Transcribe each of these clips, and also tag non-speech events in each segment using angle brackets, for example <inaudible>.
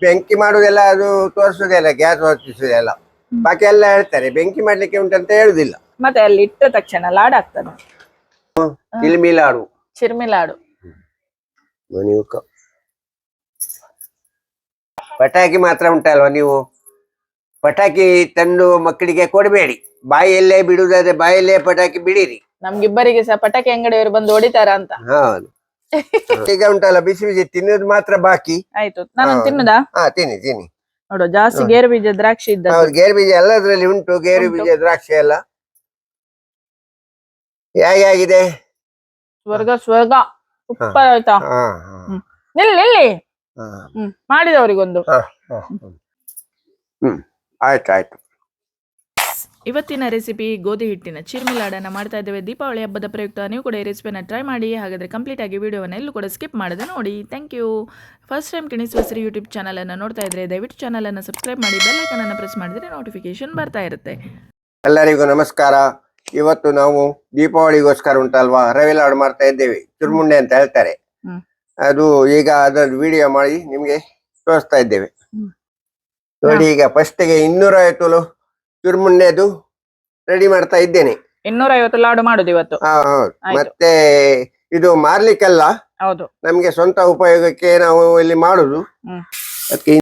ಬೆಂಕಿ ಮಾಡುದೆಲ್ಲ ಅದು ತೋರಿಸುದೆಲ್ಲ ಗ್ಯಾಸ್ ಹೊತ್ತಿಸುದೆಲ್ಲ ಬಾಕಿ ಎಲ್ಲ ಹೇಳ್ತಾರೆ ಬೆಂಕಿ ಮಾಡ್ಲಿಕ್ಕೆ ಉಂಟಂತ ಹೇಳುದಿಲ್ಲ. ಮತ್ತೆ ಅಲ್ಲಿ ಇಟ್ಟ ತಕ್ಷಣ ಲಾಡ್ ಆಗ್ತದೆ. ಇಲ್ಮಿ ಲಾಡು. ಚಿರ್ಮಿ ಲಾಡು. ನೀವು ಕ- ಪಟಾಕಿ ಮಾತ್ರ ಉಂಟಲ್ವಾ ನೀವು? ಪಟಾಕಿ ತಂದು ಮಕ್ಕಳಿಗೆ ಕೊಡಬೇಡಿ. ಬಾಯಲ್ಲೇ ಬಿಡುದಾದ್ರೆ ಬಾಯಲ್ಲೇ ಪಟಾಕಿ ಬಿಡಿರಿ. ನಮ್ಗಿಬ್ಬರಿಗೆ ಸಹ ಪಟಾಕಿ ಅಂಗಡಿಯವರು ಬಂದು ಹೊಡಿತಾರ ಅಂತ ಹೌದು. <laughs> ಈಗ ಉಂಟಲ್ಲ ಬಿಸಿ ಬಿಸಿ ತಿನ್ನೋದು ಮಾತ್ರ ಬಾಕಿ. ಆಯ್ತು ನಾನು ತಿನ್ನದ? ಹಾ ತಿನ್ನಿ ತಿನ್ನಿ. ನೋಡು ಜಾಸ್ತಿ ಗೇರು ಬೀಜ ದ್ರಾಕ್ಷಿ ಇದ್ದ ಹೌದು ಗೇರು ಬೀಜ ಎಲ್ಲದ್ರಲ್ಲಿ ಉಂಟು ಗೇರು ಬೀಜ ದ್ರಾಕ್ಷಿ ಎಲ್ಲ. ಹೇಗೆ ಆಗಿದೆ? ಸ್ವರ್ಗ ಸ್ವರ್ಗ. ಸೂಪರ್ ಆಯ್ತಾ? ನಿಲ್ಲಿ ನಿಲ್ಲಿ. ಮಾಡಿದವರಿಗೊಂದು. ಹಾ, ಹಾ, ಹ್ಮ್. ಹ್ಮ್ ಆಯ್ತು ಆಯ್ತು. ಇವತ್ತಿನ ರೆಸಿಪಿ ಗೋಧಿ ಹಿಟ್ಟಿನ ಚಿರ್ಮಿ ಲಾಡನ್ನು ಮಾಡ್ತಾ ಇದ್ದೇವೆ. ದೀಪಾವಳಿ ಹಬ್ಬದ ಪ್ರಯುಕ್ತ ನೀವು ಕೂಡ ಈ ರೆಸಿಪಿನ ಟ್ರೈ ಮಾಡಿ ಹಾಗಾದರೆ ಕಂಪ್ಲೀಟ್ ಆಗಿ ವಿಡಿಯೋವನ್ನು ಎಲ್ಲೂ ಕೂಡ ಸ್ಕಿಪ್ ಮಾಡದೆ ನೋಡಿ. ಥ್ಯಾಂಕ್ ಯು ಫಸ್ಟ್ ಟೈಮ್ ಕಿಣಿಸುವಸರಿ ಯೂಟ್ಯೂಬ್ ಚಾನಲನ್ನು ನೋಡ್ತಾ ಇದ್ದರೆ ದಯವಿಟ್ಟು ಚಾನಲನ್ನು ಸಬ್ಸ್ಕ್ರೈಬ್ ಮಾಡಿ ಬೆಲ್ಲೈಕನನ್ನು ಪ್ರೆಸ್ ಮಾಡಿದರೆ ನೋಟಿಫಿಕೇಶನ್ ಬರ್ತಾ ಇರುತ್ತೆ. ಎಲ್ಲರಿಗೂ ನಮಸ್ಕಾರ. ಇವತ್ತು ನಾವು ದೀಪಾವಳಿಗೋಸ್ಕರ ಉಂಟಲ್ವಾ ರವಿ ಲಾಡ್ ಮಾಡ್ತಾ ಇದ್ದೇವೆ. ಚುರ್ಮುಂಡೆ ಅಂತ ಹೇಳ್ತಾರೆ. ಅದು ಈಗ ಅದರ ವಿಡಿಯೋ ಮಾಡಿ ನಿಮ್ಗೆ ತೋರಿಸ್ತಾ ಇದ್ದೇವೆ. ನೋಡಿ ಈಗ ಫಸ್ಟಿಗೆ ಇನ್ನೂರ ಐವತ್ತು ಚುರುಮುಂಡೆದು ರೆಡಿ ಮಾಡ್ತಾ ಇದ್ದೇನೆ ಇನ್ನೂರ ಐವತ್ತು ಲಾಡು ಮಾಡುದು ಇವತ್ತು ಹಾ ಹೌದು ಆಯ್ತು. ಮತ್ತೆ ಇದು ಮಾರ್ಲಿಕ್ಕೆಲ್ಲ ಹೌದು ನಮ್ಗೆ ಸ್ವಂತ ಉಪಯೋಗಕ್ಕೆ ನಾವು ಇಲ್ಲಿ ಮಾಡುದು ಹ್ಮ್. ಅದಕ್ಕೆ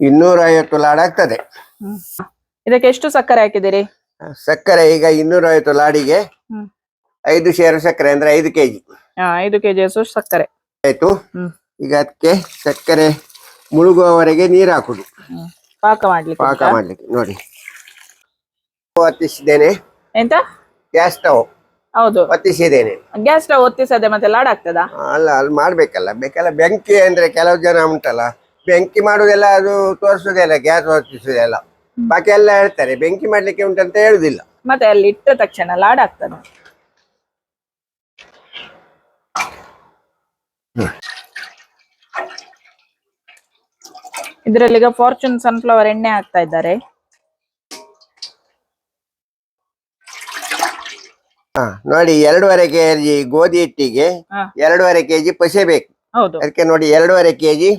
ಇನ್ನೂರ ಐವತ್ತು ಲಾಡ್ ಆಗ್ತದೆ ಹ್ಮ್. ಇದಕ್ಕೆ ಎಷ್ಟು ಸಕ್ಕರೆ ಹಾಕಿದಿರಿ ಸಕ್ಕರೆ ಈಗ ಇನ್ನೂರ ಐವತ್ತು ಲಾಡಿಗೆ ಹ್ಮ್. ಐದು ಶೇರು ಸಕ್ಕರೆ ಅಂದ್ರೆ ಐದು ಕೆಜಿ ಐದು ಕೆಜಿ ಅಷ್ಟು ಸಕ್ಕರೆ ಆಯ್ತು ಹ್ಮ್. ಈಗ ಅದಕ್ಕೆ ಸಕ್ಕರೆ ಮುಳುಗುವವರೆಗೆ ನೀರು ಹಾಕುದು ಹ್ಮ್. ಪಾಕ ಮಾಡ್ಲಿಕ್ಕೆ ಪಾಕ ಮಾಡ್ಲಿಕ್ಕೆ ನೋಡಿ. ಒತ್ತಿಸಿದ್ದೇನೆ. ಎಂತ? Gas stove. ಹೌದು. ಒತ್ತಿಸಿದ್ದೇನೆ. ಗ್ಯಾಸ್ ಸ್ಟವ್ ಒತ್ತಿಸದೆ ಮತ್ತೆ ಲಾಡ್ ಆಗ್ತದಾ? ಅಲ್ಲ ಅಲ್ಲಿ ಮಾಡ್ಬೇಕಲ್ಲ. ಬೇಕಲ್ಲ ಬೆಂಕಿ ಅಂದ್ರೆ ಕೆಲವು ಜನ ಉಂಟಲ್ಲ ಬೆಂಕಿ ಮಾಡುದೆಲ್ಲ ಅದು ತೋರಿಸುದಿಲ್ಲ ಗ್ಯಾಸ್ ಒತ್ತಿಸುದಿಲ್ಲ ಬಾಕಿ ಎಲ್ಲ ಹೇಳ್ತಾರೆ ಬೆಂಕಿ ಮಾಡ್ಲಿಕ್ಕೆ ಉಂಟಂತ ಹೇಳುದಿಲ್ಲ. ಮತ್ತೆ ಅಲ್ಲಿ ಇಟ್ಟ ತಕ್ಷಣ ಲಾಡ್ ಆಗ್ತದೆ. ಇದ್ರಲ್ಲಿ ಈಗ ಫಾರ್ಚೂನ್ ಸನ್ಫ್ಲವರ್ ಎಣ್ಣೆ ಹಾಕ್ತಾ ಇದ್ದಾರೆ. ಹಾ ನೋಡಿ ಎರಡೂವರೆ ಕೆಜಿ ಗೋಧಿ ಹಿಟ್ಟಿಗೆ ಹಾ. ಎರಡೂವರೆ ಕೆಜಿ ಪಸೆ ಬೇಕು. ಹೌದು. ಅದಕ್ಕೆ ನೋಡಿ ಎರಡೂವರೆ ಕೆಜಿ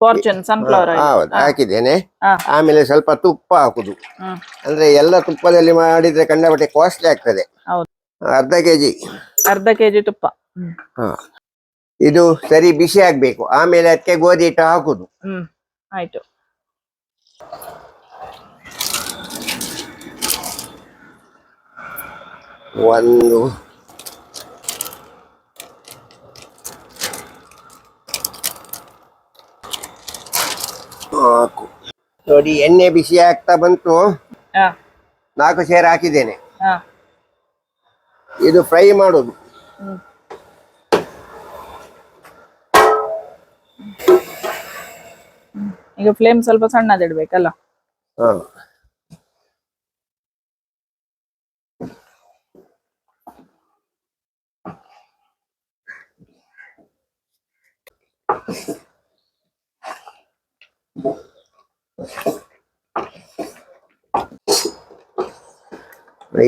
ಫಾರ್ಚೂನ್ ಸನ್ಫ್ಲವರ್ ಹೌದು ಹಾಕಿದ್ದೇನೆ. ಹಾ. ಆಮೇಲೆ ಸ್ವಲ್ಪ ತುಪ್ಪ ಹಾಕುದು. ಹ್ಮ್ ಅಂದ್ರೆ ಎಲ್ಲ ತುಪ್ಪದಲ್ಲಿ ಮಾಡಿದ್ರೆ ಕಂಡಪಟ್ಟೆ ಕಾಸ್ಟ್ಲಿ ಆಗ್ತದೆ. ಹೌದು. ಅರ್ಧ ಕೆಜಿ. ಅರ್ಧ ಕೆಜಿ ತುಪ್ಪ. ಹ್ಮ್. ಹಾ. ಇದು ಸರಿ ಬಿಸಿ ಆಗ್ಬೇಕು. ಆಮೇಲೆ ಅದಕ್ಕೆ ಗೋಧಿ ಹಿಟ್ಟು ಹಾಕುದು. ಹ್ಮ್ ಆಯ್ತು. ಒಂದು ನಾಲ್ಕು. ನೋಡಿ ಎಣ್ಣೆ ಬಿಸಿ ಆಗ್ತಾ ಬಂತು. ಹಾ. ನಾಲ್ಕು ಸೇರ್ ಹಾಕಿದ್ದೇನೆ. ಹಾ. ಇದು ಫ್ರೈ ಮಾಡೋದು. ಹ್ಮ್. ಈಗ ಫ್ಲೇಮ್ ಸ್ವಲ್ಪ ಸಣ್ಣದಿಡ್ಬೇಕಲ್ಲ?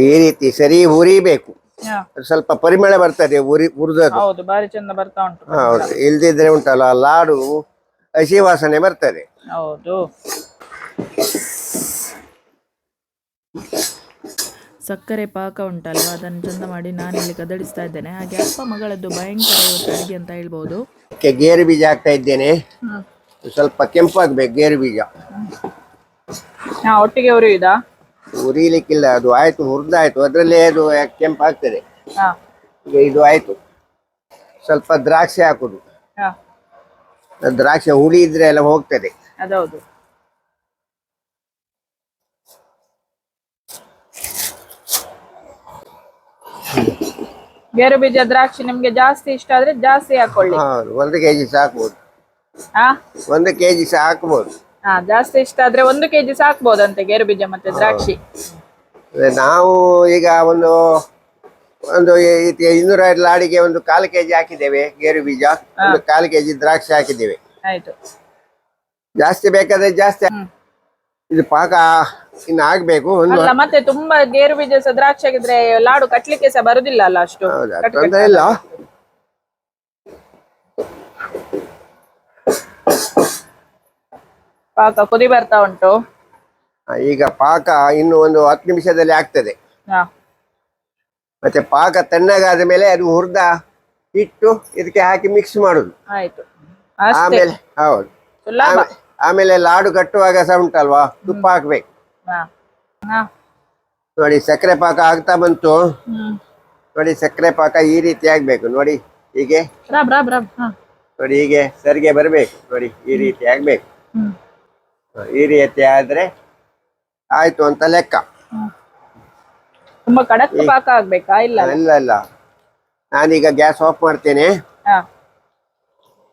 ಈ ರೀತಿ ಸರಿ ಹುರಿಬೇಕು ಸ್ವಲ್ಪ ಪರಿಮಳ ಬರ್ತದೆ ಉರಿ ಹೌದು ಬಾರಿ ಚಂದ ಬರ್ತಾ ಉಂಟು. ಹೌದು. ಇಲ್ದಿದ್ರೆ ಉಂಟಲ್ಲ ಲಾಡು ಹಸಿ ವಾಸನೆ ಬರ್ತದೆ. ಹೌದು. ಸಕ್ಕರೆ ಪಾಕ ಉಂಟಲ್ವ? ಅದನ್ನು ಚಂದ ಮಾಡಿ ನಾನಿಲ್ಲಿ ಕದಡಿಸ್ತಾ ಇದ್ದೇನೆ. ಹಾಗೆ ಅಪ್ಪ ಮಗಳದ್ದು ಭಯಂಕರ ಇವತ್ತು ಅಡುಗೆ ಅಂತ ಹೇಳ್ಬೋದು. ಅದಕ್ಕೆ ಗೇರು ಬೀಜ ಹಾಕ್ತಾ ಇದ್ದೇನೆ. ಸ್ವಲ್ಪ ಕೆಂಪಾಗ್ಬೇಕು ಗೇರು ಬೀಜ. ಹಾ ಒಟ್ಟಿಗೆ ಉರಿಯುದ? ಉರಿಲಿಕ್ಕಿಲ್ಲ ಅದು ಆಯ್ತು ಹುರಿದಾಯ್ತು. ಅದರಲ್ಲೇ ಅದು ಕೆಂಪಾಗ್ತದೆ ಹಾ. ಈಗ ಇದು ಆಯ್ತು. ಸ್ವಲ್ಪ ದ್ರಾಕ್ಷಿ ಹಾಕುದು. ಹಾ. ದ್ರಾಕ್ಷಿ ಹುಳಿ ಇದ್ರೆ ಎಲ್ಲ ಹೋಗ್ತದೆ. ಅದೌದು. ಗೇರು ಬೀಜ ದ್ರಾಕ್ಷಿ ನಿಮ್ಗೆ ಜಾಸ್ತಿ ಇಷ್ಟ ಆದ್ರೆ ಜಾಸ್ತಿ ಹಾಕೊಳ್ಳಿ. ಹೌದು ಒಂದು ಕೆಜಿ ಸಾಕ್ಬೋದು. ಹಾ ಒಂದು ಕೆಜಿ ಸಹ ಹಾಕ್ಬೋದು ಹಾ ಜಾಸ್ತಿ ಇಷ್ಟ ಆದ್ರೆ ಒಂದು ಕೆಜಿ ಸಾಕ್ಬೋದಂತೆ ಗೇರು ಬೀಜ ಮತ್ತೆ ದ್ರಾಕ್ಷಿ. ಅದೇ ನಾವು ಈಗ ಒಂದು ಒಂದು ಈ- ಇನ್ನೂರ ಐದು ಲಾಡಿಗೆ ಒಂದು ಕಾಲು ಕೆಜಿ ಹಾಕಿದ್ದೇವೆ ಗೇರು ಬೀಜ. ಒಂದು ಕಾಲು ಕೆಜಿ ದ್ರಾಕ್ಷಿ ಹಾಕಿದ್ದೇವೆ. ಆಯ್ತು. ಜಾಸ್ತಿ ಬೇಕಾದ್ರೆ ಜಾಸ್ತಿ ಇದು ಪಾಕ ಇನ್ನು ಆಗ್ಬೇಕು ಒಂದು ಅಲ್ಲ ಮತ್ತೆ ತುಂಬಾ ಗೇರು ಬೀಜ ಸಹ ದ್ರಾಕ್ಷಿ ಆಗಿದ್ರೆ ಲಾಡು ಕಟ್ಲಿಕ್ಕೆ ಸಹ ಬರುದಿಲ್ಲ ಅಲ್ಲ ಅಷ್ಟು? ಹೌದಾ ಕಟ್ ತೊಂದರೆ ಇಲ್ಲ. ಪಾಕ ಕುದಿ ಬರ್ತಾ ಉಂಟು. ಆ, ಈಗ ಪಾಕ ಇನ್ನು ಒಂದು ಹತ್ತು ನಿಮಿಷದಲ್ಲಿ ಆಗ್ತದೆ. ಹಾ. ಮತ್ತೆ ಪಾಕ ತಣ್ಣಗಾದ ಮೇಲೆ ಅದು ಹುರ್ದ ಇಟ್ಟು ಇದಕ್ಕೆ ಹಾಕಿ ಮಿಕ್ಸ್ ಮಾಡುದು. ಆಯ್ತು. ಅಷ್ಟೇ. ಆಮೇಲೆ ಹೌದು. ಸುಲಭ. ಆಮೇಲೆ ಲಾಡು ಕಟ್ಟುವಾಗ ಸಹ ಉಂಟಲ್ವಾ? ತುಪ್ಪ ಹಾಕ್ಬೇಕು. ನೋಡಿ ಸಕ್ಕರೆ ಪಾಕ ಆಗ್ತಾ ಬಂತು. ನೋಡಿ ಸಕ್ಕರೆ ಪಾಕ ಈ ರೀತಿ ಆಗ್ಬೇಕು. ನೋಡಿ ಹೀಗೆ. ನೋಡಿ ಹೀಗೆ ಸರಿಗೆ ಬರಬೇಕು. ನೋಡಿ ಈ ರೀತಿ ಆಗ್ಬೇಕು. ಈ ರೀತಿ ಆದ್ರೆ ಆಯ್ತು ಅಂತ ಲೆಕ್ಕ. ತುಂಬಾ ಕಡಕ್ ಪಾಕ ಆಗ್ಬೇಕಾ? ಇಲ್ಲ ಇಲ್ಲ. ಇಲ್ಲ ನಾನೀಗ ಗ್ಯಾಸ್ ಆಫ್ ಮಾಡ್ತೇನೆ.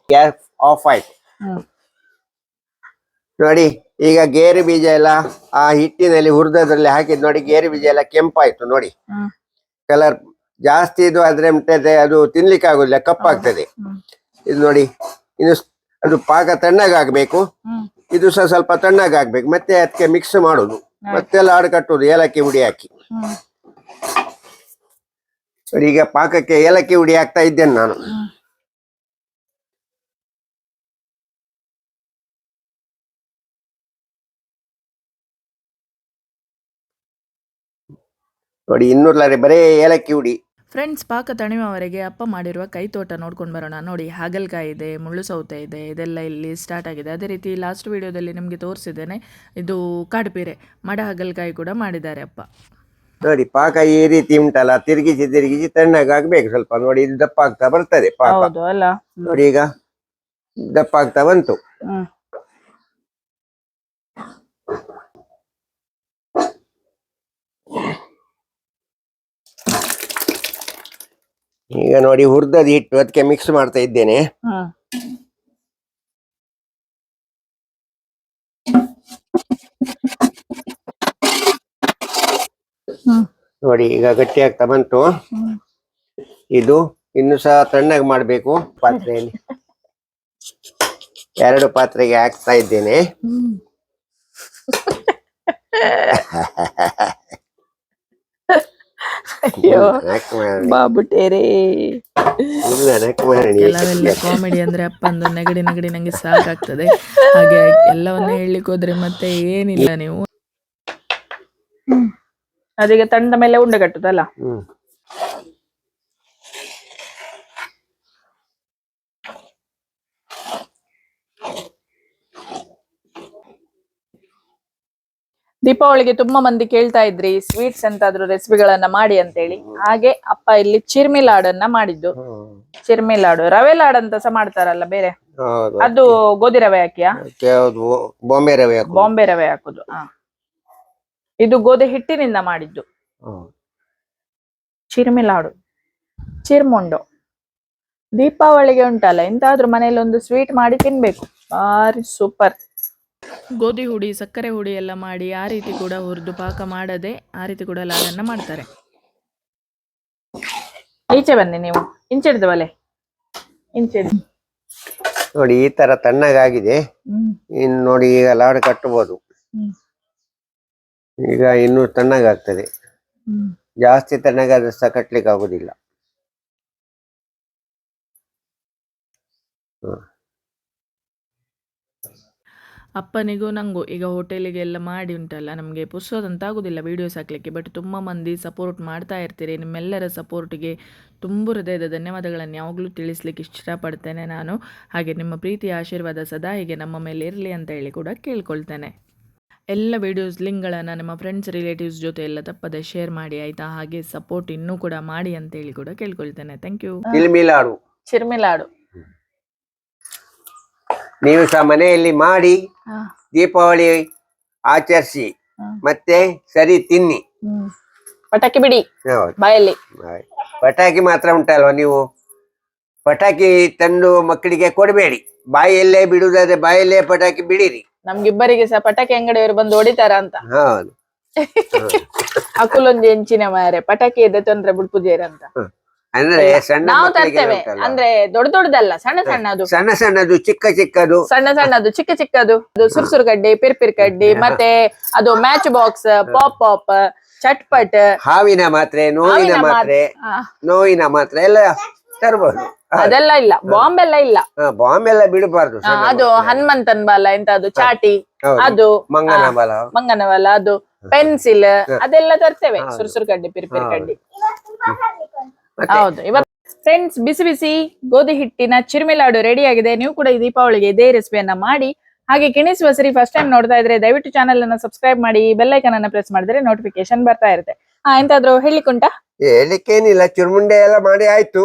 ಗ್ಯಾಸ್ ಆಫ್ ಆಯ್ತು. ನೋಡಿ ಈಗ ಗೇರು ಬೀಜ ಎಲ್ಲ ಆ ಹಿಟ್ಟಿನಲ್ಲಿ ಹುರಿದದ್ರಲ್ಲಿ ಹಾಕಿದ್ ನೋಡಿ ಗೇರು ಬೀಜ ಎಲ್ಲ ಕೆಂಪಾಯ್ತು ನೋಡಿ. ಕಲರ್ ಜಾಸ್ತಿ ಇದು ಆದ್ರೆ ಮುಟ್ಟದೆ ಅದು ತಿನ್ಲಿಕ್ಕೆ ಆಗುದಿಲ್ಲ ಕಪ್ಪಾಗ್ತದೆ. ಇದು ನೋಡಿ ಇನ್ನು ಅದು ಪಾಕ ತಣ್ಣಗಾಗ್ಬೇಕು ಇದು ಸಹ ಸ್ವಲ್ಪ ತಣ್ಣಗಾಗ್ಬೇಕು ಮತ್ತೆ ಅದಕ್ಕೆ ಮಿಕ್ಸ್ ಮಾಡುದು. ಮತ್ತೆ ಲಾಡು ಕಟ್ಟುದು ಏಲಕ್ಕಿ ಹುಡಿ ಹಾಕಿ. ಈಗ ಪಾಕಕ್ಕೆ ಏಲಕ್ಕಿ ಹುಡಿ ಹಾಕ್ತಾ ಇದ್ದೇನೆ ನಾನು. ನೋಡಿ ಇನ್ನೂರ್ಲಾರೆ ಬರೇ ಏಲಕ್ಕಿ ಹುಡಿ. ಫ್ರೆಂಡ್ಸ್ ಪಾಕ ತಣಿಮವರೆಗೆ ಅಪ್ಪ ಮಾಡಿರುವ ಕೈ ತೋಟ ನೋಡ್ಕೊಂಡು ಬರೋಣ. ನೋಡಿ ಹಾಗಲಕಾಯಿ ಇದೆ ಮುಳ್ಳು ಸೌತೆ ಇದೆ ಇದೆಲ್ಲ ಇಲ್ಲಿ ಸ್ಟಾರ್ಟ್ ಆಗಿದೆ. ಅದೇ ರೀತಿ ಲಾಸ್ಟ್ ವಿಡಿಯೋದಲ್ಲಿ ನಿಮಗೆ ತೋರಿಸಿದ್ದೇನೆ ಇದು ಕಾಡುಪೀರೆ. ಮಡ ಹಾಗಲಕಾಯಿ ಕೂಡ ಮಾಡಿದ್ದಾರೆ ಅಪ್ಪ. ನೋಡಿ ಪಾಕ ಈ ರೀತಿ ಉಂಟಲ್ಲ ತಿರುಗಿಸಿ ತಿರುಗಿಸಿ ತಣ್ಣಗಾಗಬೇಕು ಸ್ವಲ್ಪ. ನೋಡಿ ಇದು ದಪ್ಪ ಆಗ್ತಾ ಬರ್ತದೆ ಪಾಕ. ಹೌದು ಅಲ್ಲ. ನೋಡಿ ಈಗ ದಪ್ಪ ಆಗ್ತಾ ಬಂತು ಈಗ ನೋಡಿ ಹುರ್ದದ್ ಹಿಟ್ಟು ಅದಕ್ಕೆ ಮಿಕ್ಸ್ ಮಾಡ್ತಾ ಇದ್ದೇನೆ. ನೋಡಿ ಈಗ ಗಟ್ಟಿ ಆಗ್ತಾ ಬಂತು ಇದು ಇನ್ನು ಸಹ ತಣ್ಣಗೆ ಮಾಡ್ಬೇಕು ಪಾತ್ರೆಯಲ್ಲಿ. ಎರಡು ಪಾತ್ರೆಗೆ ಹಾಕ್ತಾ ಇದ್ದೇನೆ. <laughs> <laughs> ಅಯ್ಯೋ ಅಂದ್ರೆ ಅಪ್ಪ ಕೆಲವೆಲ್ಲ ಕಾಮಿಡಿ ಅಂದ್ರೆ ಅಪ್ಪಂದು ನೆಗಡಿ ನೆಗಡಿ ನಂಗೆ ಸಾಕಾಗ್ತದೆ. ಹಾಗೆ ಎಲ್ಲವನ್ನ ಹೇಳಲಿಕ್ಕೆ ಹೋದ್ರೆ ಮತ್ತೆ ಏನಿಲ್ಲ ನೀವು. ಅದೀಗ ತಂಡ ಮೇಲೆ ಉಂಡೆ ಕಟ್ಟುದಲ್ಲ? ದೀಪಾವಳಿಗೆ ತುಂಬಾ ಮಂದಿ ಕೇಳ್ತಾ ಇದ್ರಿ ಸ್ವೀಟ್ಸ್ ಎಂತಾದ್ರೂ ರೆಸಿಪಿಗಳನ್ನ ಮಾಡಿ ಅಂತೇಳಿ. ಹಾಗೆ ಅಪ್ಪ ಇಲ್ಲಿ ಚಿರ್ಮಿ ಲಾಡನ್ನ ಮಾಡಿದ್ದು. ಚಿರ್ಮಿ ಲಾಡು ರವೆ ಲಾಡ್ ಅಂತ ಸಹ ಮಾಡ್ತಾರಲ್ಲ ಬೇರೆ? ಅದು ಗೋಧಿ ರವೆ ಹಾಕಿಯಾ? ಬಾಂಬೆ ರವೆ. ಬಾಂಬೆ ರವೆ ಹಾಕುದು ಇದು ಗೋಧಿ ಹಿಟ್ಟಿನಿಂದ ಮಾಡಿದ್ದು. ಚಿರ್ಮಿ ಲಾಡು ಚಿರ್ಮುಂಡು. ದೀಪಾವಳಿಗೆ ಉಂಟಲ್ಲ ಎಂತಾದ್ರೂ ಮನೇಲಿ ಒಂದು ಸ್ವೀಟ್ ಮಾಡಿ ತಿನ್ಬೇಕು. ಬಾರಿ ಸೂಪರ್ ಗೋಧಿ ಹುಡಿ ಸಕ್ಕರೆ ಹುಡಿ ಎಲ್ಲ ಮಾಡಿ ಆ ರೀತಿ ಕೂಡ ಹುರಿದು ಪಾಕ ಮಾಡದೆ ಆ ರೀತಿ ಕೂಡ ಲಾಡನ್ನ ಮಾಡ್ತಾರೆ. ಈಚೆ ಬನ್ನಿ ನೀವು. ಇಂಚಿಡ್ದು ಬಲೆ ಇಂಚಿಡ್ ನೋಡಿ ಈ ತರ ತಣ್ಣಗಾಗಿದೆ. ಇನ್ನು ನೋಡಿ ಈಗ ಲಾಡು ಕಟ್ಟಬಹುದು ಈಗ ಇನ್ನು ತಣ್ಣಗಾಗ್ತದೆ. ಜಾಸ್ತಿ ತಣ್ಣಗಾದ್ರೆ ಸಹ ಕಟ್ಲಿಕ್ಕೆ ಆಗುದಿಲ್ಲ ಅಪ್ಪನಿಗೂ ನಂಗೂ ಈಗ ಹೋಟೆಲಿಗೆ ಎಲ್ಲ ಮಾಡಿ ಉಂಟಲ್ಲ ನಮಗೆ ಪುರ್ಸೋದಂತ ಆಗೋದಿಲ್ಲ ವೀಡಿಯೋಸ್ ಹಾಕ್ಲಿಕ್ಕೆ ಬಟ್ ತುಂಬ ಮಂದಿ ಸಪೋರ್ಟ್ ಮಾಡ್ತಾ ಇರ್ತೀರಿ ನಿಮ್ಮೆಲ್ಲರ ಸಪೋರ್ಟ್ಗೆ ತುಂಬ ಹೃದಯದ ಧನ್ಯವಾದಗಳನ್ನು ಯಾವಾಗಲೂ ತಿಳಿಸ್ಲಿಕ್ಕೆ ಇಷ್ಟಪಡ್ತೇನೆ ನಾನು. ಹಾಗೆ ನಿಮ್ಮ ಪ್ರೀತಿಯ ಆಶೀರ್ವಾದ ಸದಾ ಹೀಗೆ ನಮ್ಮ ಮೇಲೆ ಇರಲಿ ಅಂತ ಹೇಳಿ ಕೂಡ ಕೇಳ್ಕೊಳ್ತೇನೆ. ಎಲ್ಲ ವೀಡಿಯೋಸ್ ಲಿಂಕ್ಗಳನ್ನು ನಿಮ್ಮ ಫ್ರೆಂಡ್ಸ್ ರಿಲೇಟಿವ್ಸ್ ಜೊತೆ ಎಲ್ಲ ತಪ್ಪದೆ ಶೇರ್ ಮಾಡಿ ಆಯ್ತಾ? ಹಾಗೆ ಸಪೋರ್ಟ್ ಇನ್ನೂ ಕೂಡ ಮಾಡಿ ಅಂತೇಳಿ ಕೂಡ ಕೇಳ್ಕೊಳ್ತೇನೆ. ಥ್ಯಾಂಕ್ ಯು ಚಿರ್ಮಿಲಾಡು. ಚಿರ್ಮಿ ಲಾಡು ನೀವು ಸಹ ಮನೆಯಲ್ಲಿ ಮಾಡಿ ದೀಪಾವಳಿ ಆಚರಿಸಿ ಮತ್ತೆ ಸರಿ ತಿನ್ನಿ. ಪಟಾಕಿ ಬಿಡಿ. ಬಾಯಲ್ಲಿ. ಪಟಾಕಿ ಮಾತ್ರ ಉಂಟಲ್ವಾ ನೀವು? ಪಟಾಕಿ ತಂದು ಮಕ್ಕಳಿಗೆ ಕೊಡಬೇಡಿ. ಬಾಯಲ್ಲೇ ಬಿಡುದಾದ್ರೆ ಬಾಯಲ್ಲೇ ಪಟಾಕಿ ಬಿಡಿರಿ. ನಮ್ಗಿಬ್ಬರಿಗೆ ಸಹ ಪಟಾಕಿ ಅಂಗಡಿಯವರು ಬಂದು ಹೊಡಿತಾರ ಅಂತ. ಹೌದು. <laughs> ಅಕುಲೊಂದು ಎಂಚಿನ ಮಾರೆ. ಪಟಾಕಿ ಇದ್ದ ತೊಂದ್ರೆ ಬಿಡ್ಪುಜೇರ್ ಅಂತ. ಅಂದ್ರೆ ಸಣ್ಣ ನಾವು ಮಕ್ಕಳಿಗೆ ತರ್ತೇವೆ. ಅಂದ್ರೆ ದೊಡ್ಡ ದೊಡ್ಡದಲ್ಲ ಸಣ್ಣ ಸಣ್ಣದು. ಸಣ್ಣ ಸಣ್ಣದು ಚಿಕ್ಕ ಚಿಕ್ಕದು. ಸಣ್ಣ ಸಣ್ಣದು ಚಿಕ್ಕ ಚಿಕ್ಕದು. ಅದು ಸುರ್ಸುರು ಕಡ್ಡಿ ಪಿರ್ಪಿರ್ ಕಡ್ಡಿ ಮತ್ತೆ ಅದು ಮ್ಯಾಚ್ ಬಾಕ್ಸ್ ಪಾಪ್ ಪಾಪ್ ಚಟ್ಪಟ್. ಹಾವಿನ ಮಾತ್ರೆ ನೋವಿನ ಮಾತ್ರೆ. ನೋವಿನ ಮಾತ್ರೆ ಎಲ್ಲ ತರಬಹುದು ಅದೆಲ್ಲ ಇಲ್ಲ. ಬಾಂಬ್ ಎಲ್ಲ ಇಲ್ಲ. ಬಾಂಬ್ ಎಲ್ಲ ಬಿಡಬಾರ್ದು. ಅದು ಹನುಮಂತನ್ ಬಾಲ ಎಂತ ಅದು ಚಾಟಿ. ಅದು. ಮಂಗನ ಬಾಲ. ಅದು. ಪೆನ್ಸಿಲ್ ಅದೆಲ್ಲ ತರ್ತೇವೆ. ಸುರ್ಸುರ್ ಕಡ್ಡಿ ಪಿರ್ಪಿರ್. ಕಡ್ಡಿ? ಹೌದು. ಇವತ್ತು ಫ್ರೆಂಡ್ಸ್ ಬಿಸಿ ಬಿಸಿ ಗೋಧಿ ಹಿಟ್ಟಿನ ಚಿರ್ಮಿಲಾಡು ರೆಡಿ ಆಗಿದೆ. ನೀವು ಕೂಡ ಈ ದೀಪಾವಳಿಗೆ ಇದೇ ರೆಸಿಪಿಯನ್ನ ಮಾಡಿ ಹಾಗೆ ಕಿಣಿಸುವ ಸರಿ ಫಸ್ಟ್ ಟೈಮ್ ನೋಡ್ತಾ ಇದ್ರೆ ದಯವಿಟ್ಟು ಚಾನಲ್ ಅನ್ನ ಸಬ್ಸ್ಕ್ರೈಬ್ ಮಾಡಿ ಬೆಲ್ಲೈಕನ್ ಅನ್ನ ಪ್ರೆಸ್ ಮಾಡಿದ್ರೆ ನೋಟಿಫಿಕೇಶನ್ ಬರ್ತಾ ಇರುತ್ತೆ. ಹಾ ಎಂತಾದ್ರೂ ಹೇಳಿಕುಂಟಾ ಹೇಳಿಕ್ಕೇನಿಲ್ಲ ಚುರ್ಮುಂಡೆ ಎಲ್ಲ ಮಾಡಿ ಆಯ್ತು.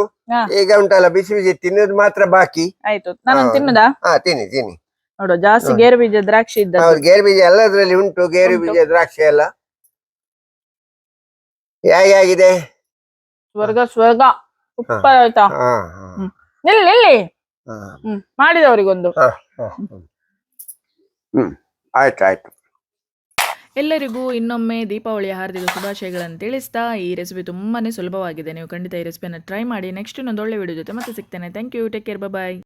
ಈಗ ಉಂಟಲ್ಲ ಬಿಸಿ ಬಿಸಿ ತಿನ್ನೋದು ಮಾತ್ರ ಬಾಕಿ. ಆಯ್ತು. ನಾನು. ತಿನ್ನುದಾ? ಹಾ ತಿನ್ನಿ ತಿನ್ನಿ. ನೋಡು ಜಾಸ್ತಿ. ಗೇರು ಬೀಜ ದ್ರಾಕ್ಷಿ ಇದ್ದ ಗೇರು ಬೀಜ ಎಲ್ಲದ್ರಲ್ಲಿ ಉಂಟು ಗೇರು ಬೀಜ ದ್ರಾಕ್ಷಿ ಎಲ್ಲ. ಹೇಗೆ ಆಗಿದೆ ಸ್ವರ್ಗ ಸ್ವರ್ಗ. ಸೂಪರ್ ಆಯ್ತಾ. ನಿಲ್ಲಿ. ನಿಲ್ಲಿ ಹ್ಮ್. ಮಾಡಿದವರಿಗೊಂದು. ಹ್ಮ್. ಹ್ಮ್. ಆಯ್ತು ಆಯ್ತು. ಎಲ್ಲರಿಗೂ ಇನ್ನೊಮ್ಮೆ ದೀಪಾವಳಿಯ ಹಾರ್ದಿಕ ಶುಭಾಶಯಗಳನ್ನು ತಿಳಿಸ್ತಾ ಈ ರೆಸಿಪಿ ತುಂಬಾನೇ ಸುಲಭವಾಗಿದೆ. ನೀವು ಖಂಡಿತ ಈ ರೆಸಿಪಿಯನ್ನು ಟ್ರೈ ಮಾಡಿ ನೆಕ್ಸ್ಟ್ ಇನ್ನೊಂದು ಒಳ್ಳೆ ವಿಡಿಯೋ ಜೊತೆ ಮತ್ತೆ ಸಿಗ್ತೇನೆ. Thank you take care bye